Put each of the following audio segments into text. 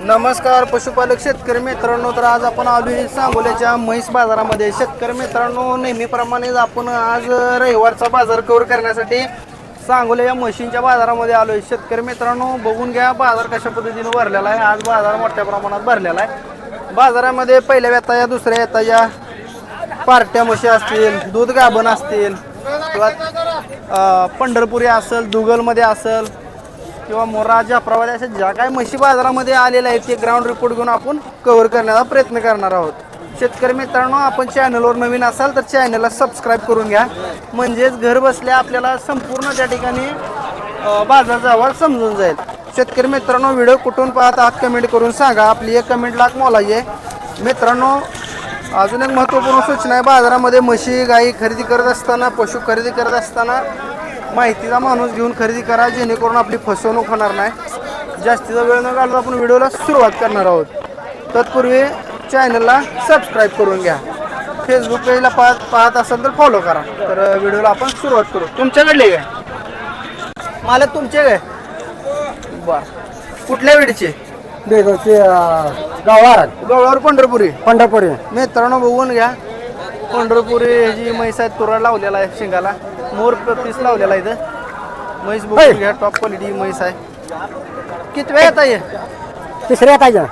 नमस्कार पशुपालक शेतकरी मित्रांनो तर आज आपण आलोय सांगोल्याच्या म्हैस बाजारामध्ये. शेतकरी मित्रांनो नेहमीप्रमाणेच आपण आज रविवारचा बाजार कव्हर करण्यासाठी सांगोल्या या म्हशींच्या बाजारामध्ये आलो आहे. शेतकरी मित्रांनो बघून घ्या बाजार कशा पद्धतीने भरलेला आहे. आज बाजार मोठ्या प्रमाणात भरलेला आहे. बाजारामध्ये पहिल्या व्यताच्या दुसऱ्या व्यताच्या पार्ट्या म्हशी असतील दूध गाभण असतील किंवा पंढरपुरी असेल दुगलमध्ये असेल किंवा मोरा जाफराबाद अशा ज्या काय म्हशी बाजारामध्ये आलेल्या आहेत ते ग्राउंड रिपोर्ट घेऊन आपण कव्हर करण्याचा प्रयत्न करणार आहोत. शेतकरी मित्रांनो आपण चॅनलवर नवीन असाल तर चॅनलला सबस्क्राईब करून घ्या. म्हणजेच घर बसल्या आपल्याला संपूर्ण त्या ठिकाणी बाजाराचा अहवाल समजून जाईल. शेतकरी मित्रांनो व्हिडिओ कुठून पाहत आहात कमेंट करून सांगा. आपली एक कमेंट लाख मोलाची आहे. मित्रांनो अजून एक महत्त्वपूर्ण सूचना आहे. बाजारामध्ये म्हशी गाई खरेदी करत असताना पशु खरेदी करत असताना माहितीचा माणूस घेऊन खरेदी करा जेणेकरून आपली फसवणूक होणार नाही. जास्तीचा वेळ न घालता आपण व्हिडिओला सुरुवात करणार आहोत. तत्पूर्वी चॅनलला सबस्क्राईब करून घ्या. फेसबुक पेजला पाहत पाहत असाल तर फॉलो करा. तर व्हिडिओला आपण सुरुवात करू. तुमच्याकडले काय? मालक तुमचे काय? बर. कुठल्या वेळचे? बेगावचे गावात गवळावर पंढरपुरी. पंढरपुरी. मित्रांनो बघून घ्या. पंढरपुरी ह्याची म्हैस तुरा लावलेला आहे शिंगाला. मोर पीस लावलेला आहे इथं म्हैस बघून घ्या टॉप क्वालिटी म्हैस आहे. किती वेळ येत आहे तिसऱ्या पाहिजे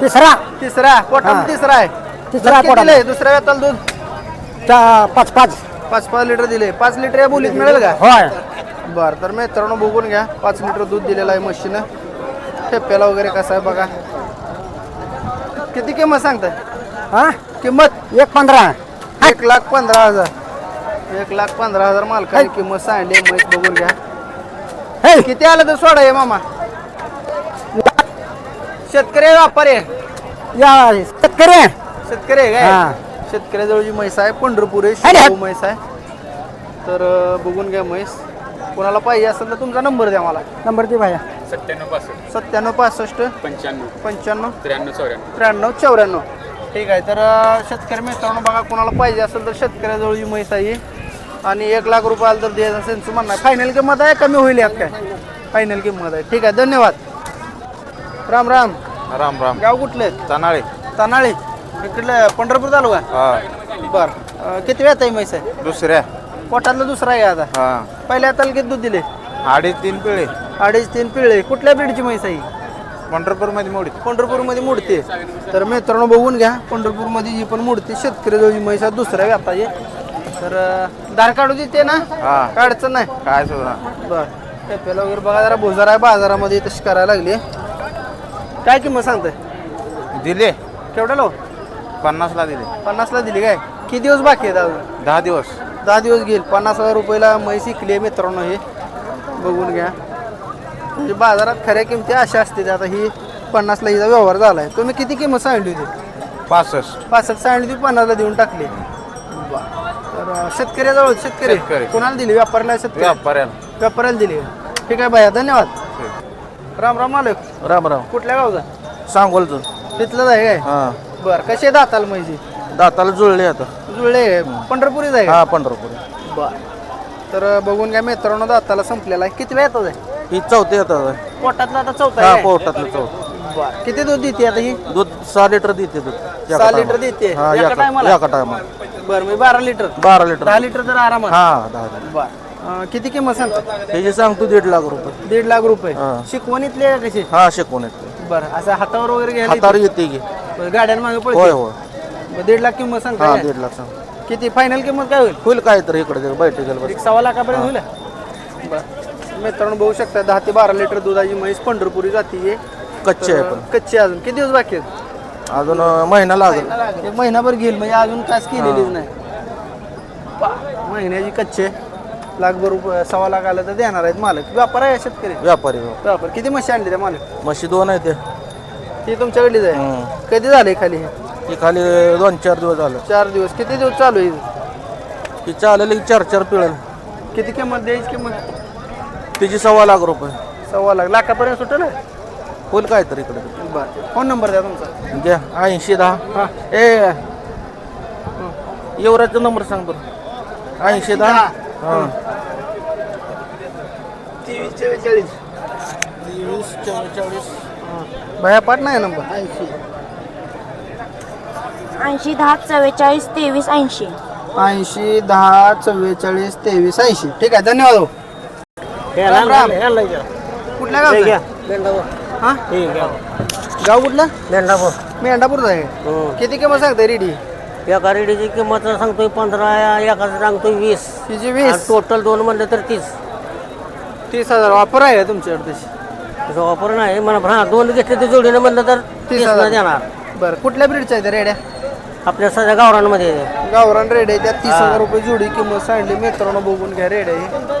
तिसरा. तिसरा. पोटाला हा. तिसरा आहे. तिसरा पोटाला. दिलंय? दुसऱ्या वेताला दूध? चा पाच पाच. पाच पाच लिटर दिले. पाच लिटर या बोलीत मिळेल का? होय. बरं तर मित्रांनो बघून घ्या. पाच लिटर दूध दिलेलं आहे म्हशीनं ठेप्याला वगैरे कसं आहे बघा. किती किंमत सांगताय? हा? किंमत? एक पंधरा. एक लाख पंधरा हजार. एक लाख पंधरा हजार मालकाने किंमत सांगली म्हैस बघून घ्या. हे. किती आलं तर सोडा हे मामा. शेतकरी आहे, व्यापारी आहे? या शेतकरी शेतकरी आहे हा. काय शेतकऱ्याजवळची म्हैस आहे पंढरपूर आहे अरे. शिकाऊ म्हैस आहे. तर अं, बघून घ्या म्हैस. कोणाला पाहिजे असेल तर तुमचा नंबर द्या मला. नंबर दे भाया. सत्त्याण्णव पासष्ट. सत्त्याण्णव पासष्ट. पंच्याण्णव. पंच्याण्णव. त्र्याण्णव चौऱ्याण्णव. त्र्याण्णव चौऱ्याण्णव. ठीक आहे तर अं, शेतकरी मित्रांनो बघा कोणाला पाहिजे असेल तर शेतकऱ्याजवळची म्हैस आहे ही. आणि एक लाख रुपयाला तर द्यायचं असेल म्हणणं फायनल किंमत आहे कमी होईल यात काय? फायनल किंमत आहे. ठीक आहे धन्यवाद. राम राम. राम राम. गाव कुठले? तानाळे. तानाळी. इकडलं पंढरपूर तालुका? हा. बर. किती वेळ आहे म्हैस? आहे दुसऱ्या. पोटातलं दुसरा आहे आता. हा. पहिल्या हाताला किती दूध दिले? अडीच तीन पिळे. अडीच तीन पिळे. कुठल्या ब्रीडची म्हैस आहे? पंढरपूरमध्ये मोडी पंढरपूरमध्ये आहे तर मित्रांनो बघून घ्या. पंढरपूरमध्ये ही पण मूर्ती शेतकरी जवळ म्हैस दुसऱ्या व्यापारी तर धार काढू देते ना. हा. काय अडचण नाही. काय सुद्धा बर. टेपेला वगैरे बघा जरा भुजार आहे बाजारामध्ये तशी करायला लागली. काय किंमत सांगताय? दिले. केवढ्या लो पन्नासला दिले. पन्नासला दिली काय? किती दिवस बाकी आहेत अजून? दहा दिवस. दहा दिवस घेईल. पन्नास हजार रुपयाला म्हैस इकली आहे मित्रांनो हे. बघून घ्या. म्हणजे बाजारात खऱ्या किमती अशा असते आता ही पन्नासला हिचा व्यवहार झाला आहे तुम्ही किती किंमत सांगितली होती? पासष्ट. पासष्ट सांगितली होती पन्नासला देऊन टाकली. शेतकऱ्याजवळ शेतकरी. शेतकरी. कोणाला दिली? व्यापाऱ्याला शेतकरी? व्यापाऱ्याला. व्यापाऱ्याला दिली. ठीक आहे भैया धन्यवाद. राम राम मालक. राम राम. कुठल्या गावचा? सांगोलचं. तिथलंच आहे काय? हा. बरं कसे दाताल म्हैसी दाताला जुळले आता. जुळले पंढरपुरीच आहे का? हा पंढरपूर. बर. तर बघून घ्या मित्रांनो दाताला संपलेला आहे. किती वेळ येतो ही चौथी आता पोटातला आता चौथा हा आहे. पोटातलं चौथ. बर. किती दूध देते आता ही? दूध सहा लिटर देते दूध. एका सहा. लिटर देते? हा एका एका टायमाला? एका टायमाला. बर मी बारा लिटर. बारा लिटर. दहा लिटर तर आरामात. हा दहा लिटर. बर. अं, किती किंमत सांगता? त्याची सांगतो दीड लाख रुपये. दीड लाख रुपये. हा. शिकवणीतले आहे कसे? हा शिकवून येते बरं असं हातावर वगैरे घ्यायला हातावर येते? की. येते? गाड्यांना मागे होय पडते होय. बरं, दीड लाख किंमत सांगता हा काय? दीड लाख सांग किती? फायनल किंमत काय होईल? होईल काय तर इकडे बैठक गेलं एक सव्वा लाखापर्यंत होईल? बरं. मित्रांनो बघू शकता दहा ते बारा लिटर दुधाची म्हैस पंढरपुरी जाती आहे कच्चे आहे पण. कच्ची अजून. किती दिवस बाकी आहेत? अजून महिना लागेल. एक महिनाभर घेईल म्हणजे अजून कास केलेलीच नाही. पा- महिन्याची कच्चे लाखभर रुपये सव्वा लाख आलं तर देणार आहेत मालक. व्यापार आहे शेतकरी. व्यापारी व्यापार. किती म्हशी आणली त्या मालक? म्हशी दोन आहे ते. ती तुमच्याकडलीच आहे? हम्म. कधी झाले खाली? हे? ती खाली दोन चार दिवस झालं. चार दिवस. किती दिवस चालू आहे? ती चालेल की चार चार पिळेल. किती किंमत द्यायची किंमत? तिची सव्वा लाख रुपये. सव्वा लाख. लाखापर्यंत सुटेल? होईल काय तर इकडे? बरं. फोन नंबर द्या तुमचा. द्या ऐंशी दहा. हां. ए. युवराजचा नंबर सांग बरं. ऐंशी दहा. हां. तेवीस चव्वेचाळीस. वीस चव्वेचाळीस. हां. भया पाट नाही नंबर. ऐंशी. दहा चव्वेचाळीस तेवीस ऐंशी. ऐंशी दहा चव्वेचाळीस तेवीस ऐंशी. ठीक आहे धन्यवाद हो. राम राम कुठल्या गाव हा? गाव कुठलं? मेंढापूर. मेंढापूरचं आहे. किती किंमत सांगताय रेडी? एका रेडीची किंमत सांगतोय पंधरा एकाच सांगतोय वीस. तिची वीस? टोटल दोन म्हणलं तर तीस. तीस हजार वापर आहे का तुमच्याकडे तशी? तसं वापर नाही मला हा दोन घेतले ते जोडीनं म्हणलं तर तीस तीस हजार. देणार. बरं कुठल्या ब्रीडच्या आहेत रेड्या? आपल्या सध्या गावरांमध्ये गावरान रेड आहे त्या. तीस हजार रुपये जोडी किंमत सांगली. मित्रांनो बघून घ्या रेड आहे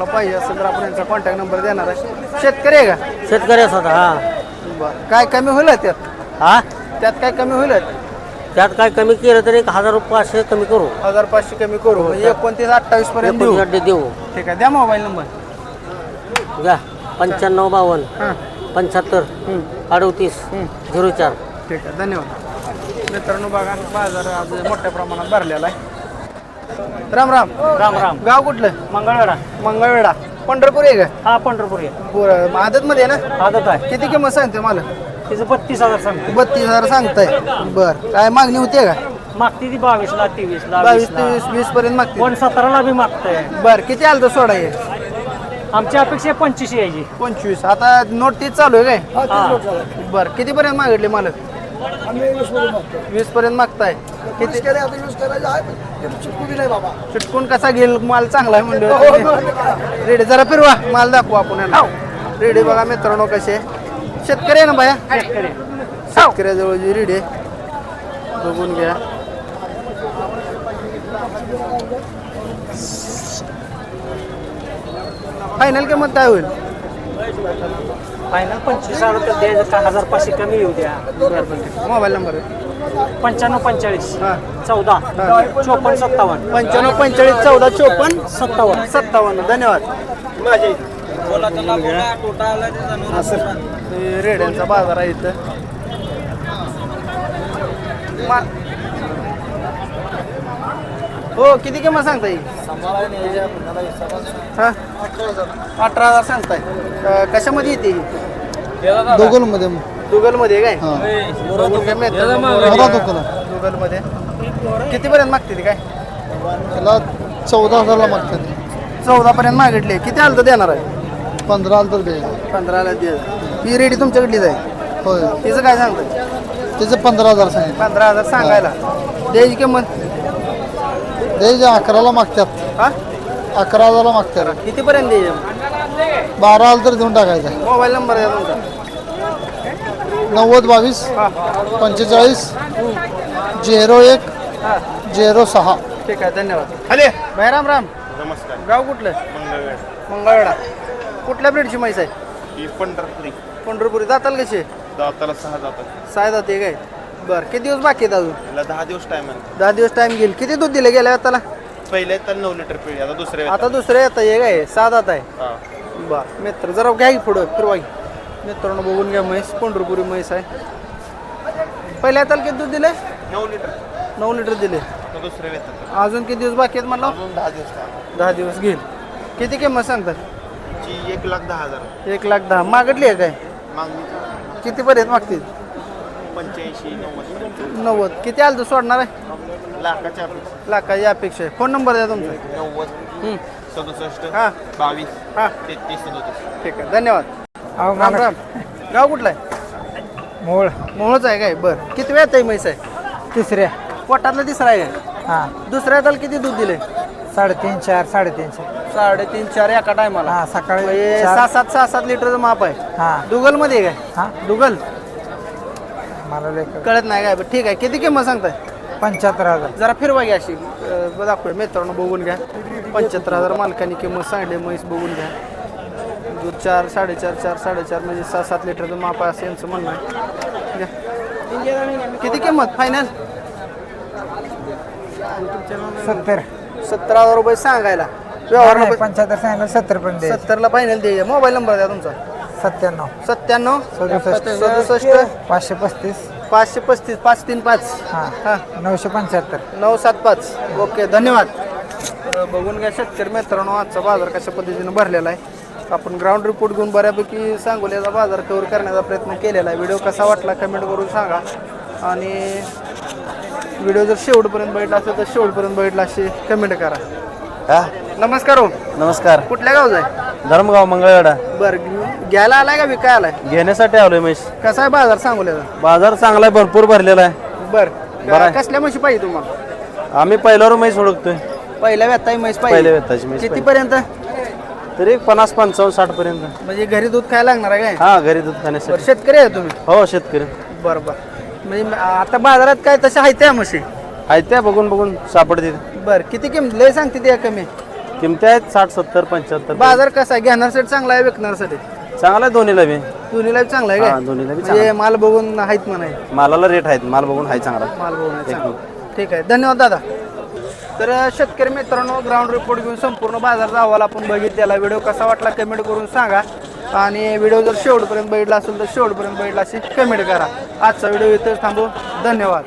कोणाला पाहिजे असेल तर आपण यांचा कॉन्टॅक्ट नंबर देणार आहे. शेतकरी आहे का? शेतकरी होता हा. बरं. काय कमी होईल त्यात? हा? त्यात काय कमी होईल? त्यात काय कमी केलं तर एक हजार रुपये पाचशे कमी करू. हजार पाचशे कमी करू. म्हणजे एकोणतीस अठ्ठावीस पर्यंत देऊ. एकोणतीस अड्डे देऊ. ठीक आहे द्या मोबाईल नंबर घ्या पंच्याण्णव बावन्न. हां. पंच्याहत्तर. अडतीस. झिरो चार. ठीक आहे धन्यवाद. मित्रांनो बघा बाजार आज मोठ्या प्रमाणात भरलेला आहे. राम राम. राम राम. गाव कुठलं? मंगळवेढा. मंगळवेढा. पंढरपूर आहे का? हा पंढरपूर बरं आदत मध्ये आहे ना? आदत आहे. किती किंमत सांगते मला तिचं बत्तीस हजार सांगतो बत्तीस हजार सांगताय. बर. काय मागणी होती का? मागते ती बावीसला तेवीसला बावीस तेवीस वीस पर्यंत मागते. पण सतराला बी मागतंय. बर किती आलं तर सोडा हे? आमची अपेक्षा पंचवीस यायची. पंचवीस. आता नोट तीच चालू आहे काय? बर किती पर्यंत मागितले मालक? वीस पर्यंत मागताय. किती? चिटकून कसा घेईल? माल चांगला आहे म्हणलं. रेडी जरा फिरवा. माल दाखवू आपण याला. रेडी बघा मित्रांनो कसे. शेतकरी आहे ना बाया? शेतकऱ्याजवळ रेडी आहे. बघून घ्या. फायनल किंमत काय होईल? फायनल पंचवीस हजार तर द्यायचं का हजार पाचशे कमी येऊ द्या. मोबाईल नंबर पंच्याण्णव पंचेचाळीस हां. चौदा चोपन्न सत्तावन्न. पंच्याण्णव पंचेचाळीस चौदा चोपन्न सत्तावन्न. सत्तावन्न. धन्यवाद. असं हे रेड्यांचा बाजार आहे इथं. मा- हो किती किंमत सांगताय? हा? अठरा हजार सांगताय. अं, कशामध्ये येते दोघलमध्ये गुगलमध्ये काय. गुगलमध्ये किती पर्यंत मागते ती काय? त्याला चौदा हजारला मागतात. चौदा पर्यंत मागितले. किती आलं तर देणार आहे? पंधरा आलं तर द्यायचं पंधराला दे ही रेडी तुमच्याकडलीच आहे? होय. तिचं काय सांगताय? त्याचे पंधरा हजार सांगितले. पंधरा हजार सांगायला. द्यायची किंमत? द्यायचे अकराला मागतात. हा? अकरा हजारला मागतात. किती पर्यंत द्यायचे बारा आलं तर देऊन टाकायचं. मोबाईल नंबर तुमचा. नव्वद बावीस हा. पंचेचाळीस झिरो एक हा. झिरो सहा. ठीक आहे धन्यवाद. हले. भाई राम. राम नमस्कार. गाव कुठलं? मंगळवेळ मंगळवेढा. कुठल्या ब्रीडची म्हैस आहे? ही पंढरपुरी. पंढरपुरी. जाताल कशी? दाताला सहा जातात. साय जाते काय? बरं किती दिवस बाकी आहेत अजून? दहा दिवस टाइम आहे. दहा दिवस टाइम घेईल किती दूध दिले गेल्या त्याला पहिले तर नऊ लिटर पिळी आता दुसरे आता दुसरे येतं हे काय सात आता आहे. हा. बर मित्र जरा घ्या की पुढं फिरवा की. मित्रांनो बघून घ्या म्हैस पंढरपुरी म्हैस आहे. पहिल्या हाताला किती दूध दिले नऊ लिटर. नऊ लिटर दिले. दुसरे अजून किती दिवस बाकी आहेत म्हणलं? अजून दहा दिवस time. दहा दिवस घेईल. किती किंमत सांगतात? ची एक लाख दहा हजार. एक लाख दहा. मागितली आहे काय? मागणी किती पर्यंत मागतील? पंच्याऐंशी नव्वद. नव्वद. किती आलं तर सोडणार आहे? लाखाच्या अपेक्षा. लाखाची अपेक्षा आहे. फोन नंबर द्या तुमचा. नव्वद हं. सदुसष्ट हा. बावीस हा. तेहतीस सदोतीस. ठीक आहे. धन्यवाद. राम राम. गाव कुठलं आहे? मोळ मोहळच आहे काय? बरं. किती वेळ आहे म्हैस आहे? तिसऱ्या. पोटातला तिसरा आहे. काय हा. दुसऱ्या हाताला किती दूध दिले साडेतीन चार साडेतीन. चार साडेतीन चार एका टायमाला हा सकाळी म्हणजे चार- सहा सात सहा सात लिटरचं माप आहे. हा. दुगलमध्ये काय? हा. दुगल? मला कळत नाही काय? बरं ठीक आहे. किती किंमत सांगताय? पंच्याहत्तर हजार. जरा फिरवा घ्या अशी. अं, दाखवूया मित्रांनो बघून घ्या. पंच्याहत्तर हजार मालकाने किंमत सांगली म्हैस बघून घ्या. दूध चार साडेचार चार साडेचार म्हणजे सहा सात लिटरचं माप आहे असं यांचं म्हणणं आहे. घ्या. किती किंमत? फायनल सत्तर. सत्तर हजार रुपये सांगायला. व्यवहार पंच्याहत्तर सांगितलं सत्तर पण दे सत्तरला फायनल द्यायचे मोबाईल नंबर द्या तुमचा. सत्त्याण्णव. सत्त्याण्णव? सदुसष्ट. सदुसष्ट. पाचशे पस्तीस. पाचशे पस्तीस. पाच तीन पाच. हा. हा. नऊशे पंच्याहत्तर. नऊ सात पाच. ओके धन्यवाद. तर बघून घ्या शेतकरी मित्रांनो आजचा बाजार कशा पद्धतीने भरलेला आहे. आपण ग्राउंड रिपोर्ट घेऊन बऱ्यापैकी सांगोल्याचा बाजार कव्हर करण्याचा प्रयत्न केलेला आहे. व्हिडिओ कसा वाटला कमेंट करून सांगा. आणि व्हिडिओ जर शेवटपर्यंत बघितला असेल तर शेवटपर्यंत बघितला असे कमेंट करा. नमस्कार हो नमस्कार. कुठल्या गावचा आहे? धर्मगाव मंगळवेढा. बरं घ्यायला आलाय का विकाय आलाय? घेण्यासाठी आलोय म्हैस. कसा आहे बाजार सांगोल्याचा बाजार चांगला आहे भरपूर भरलेला आहे. बरं. बरं आहे. कसल्या म्हशी पाहिजे तुम्हाला? आम्ही पहिल्यावर म्हैस ओळखतोय. पहिल्या व्यताई म्हैस पहिल्या पाहिजे व्यताची म्हैस किती पर्यंत? तरी एक पन्नास पंचावन्न साठ पर्यंत. म्हणजे घरी दूध खायला लागणार आहे काय? हा घरी दूध बरं खाण्यासाठी शेतकरी आहे तुम्ही? हो शेतकरी. बरं बरं. म्हणजे आता बाजारात काय तशा आहेत त्या म्हशी? आहेत त्या बघून बघून सापडते बरं किती किंमत लय सांगते त्या कमी. किमती आहेत? साठ सत्तर पंच्याहत्तर. बाजार कसा आहे? घेण्यासाठी चांगला आहे विकण्यासाठी चांगला आहे दोन्हीला बी. दोन्हीला बी चांगला आहे हा, काय दोन्हीला बी म्हणजे माल बघून आहेत म्हणाय मालाला रेट आहेत. माल बघून आहे चांगला. माल बघून चांगला. ठीक आहे. धन्यवाद दादा. तर अ, शेतकरी मित्रांनो ग्राउंड रिपोर्ट घेऊन संपूर्ण बाजारचा अहवाल आपण बघितलेला व्हिडिओ कसा वाटला कमेंट करून सांगा. आणि व्हिडिओ जर शेवटपर्यंत बघितला असेल तर शेवटपर्यंत बघितला असेल कमेंट करा. आजचा व्हिडिओ इथंच थांबू. धन्यवाद.